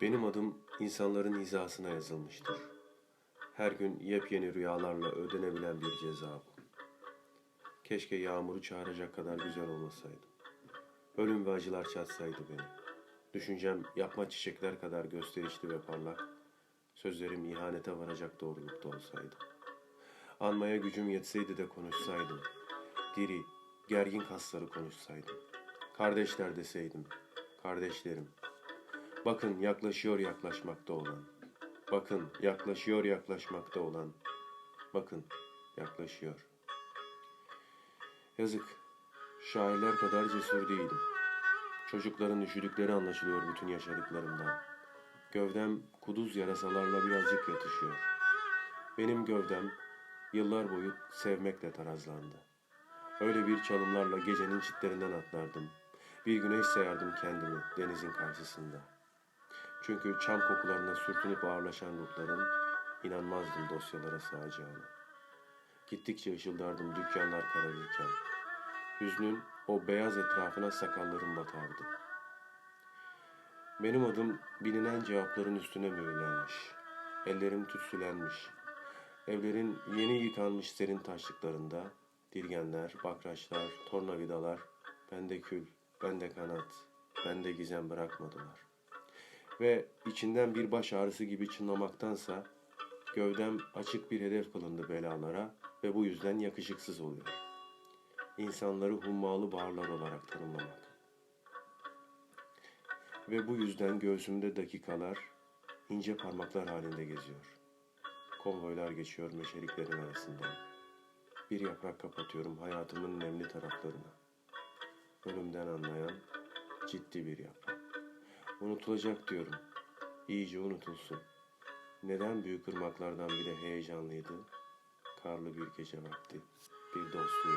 Benim adım insanların hizasına yazılmıştır. Her gün yepyeni rüyalarla ödenebilen bir ceza bu. Keşke yağmuru çağıracak kadar güzel olmasaydım. Ölüm ve acılar çatsaydı beni. Düşüncem yapma çiçekler kadar gösterişli ve parlak. Sözlerim ihanete varacak doğrulukta olsaydı. Anmaya gücüm yetseydi de konuşsaydım. Diri, gergin kasları konuşsaydım. Kardeşler deseydim. Kardeşlerim. Bakın yaklaşıyor yaklaşmakta olan. Bakın yaklaşıyor yaklaşmakta olan. Bakın yaklaşıyor. Yazık. Şairler kadar cesur değilim. Çocukların üşüdükleri anlaşılıyor bütün yaşadıklarımdan. Gövdem kuduz yarasalarla birazcık yatışıyor. Benim gövdem yıllar boyu sevmekle tarazlandı. Öyle bir çalımlarla gecenin çitlerinden atlardım. Bir güneş sayardım kendimi denizin karşısında. Çünkü çam kokularına sürtünüp ağırlaşan ruhların inanmazdım dosyalara sığacağına. Gittikçe ışıldardım dükkanlar kararırken. Hüznün o beyaz etrafına sakallarım batardı. Benim adım bilinen cevapların üstüne mühürlenmiş. Ellerim tütsülenmiş. Evlerin yeni yıkanmış serin taşlıklarında dirgenler, bakraçlar, tornavidalar, bende kül, bende kanat, bende gizem bırakmadılar. Ve içinden bir baş ağrısı gibi çınlamaktansa gövdem açık bir hedef kılındı belalara ve bu yüzden yakışıksız oluyor. İnsanları hummalı bağırlar olarak tanımlamak. Ve bu yüzden göğsümde dakikalar ince parmaklar halinde geziyor. Konvoylar geçiyor meşeliklerin arasından. Bir yaprak kapatıyorum hayatımın nemli taraflarına. Ölümden anlayan ciddi bir yaprak. Unutulacak diyorum. İyice unutulsun. Neden büyük ırmaklardan bile heyecanlıydı? Karlı bir gece vakti. Bir dostu yağmur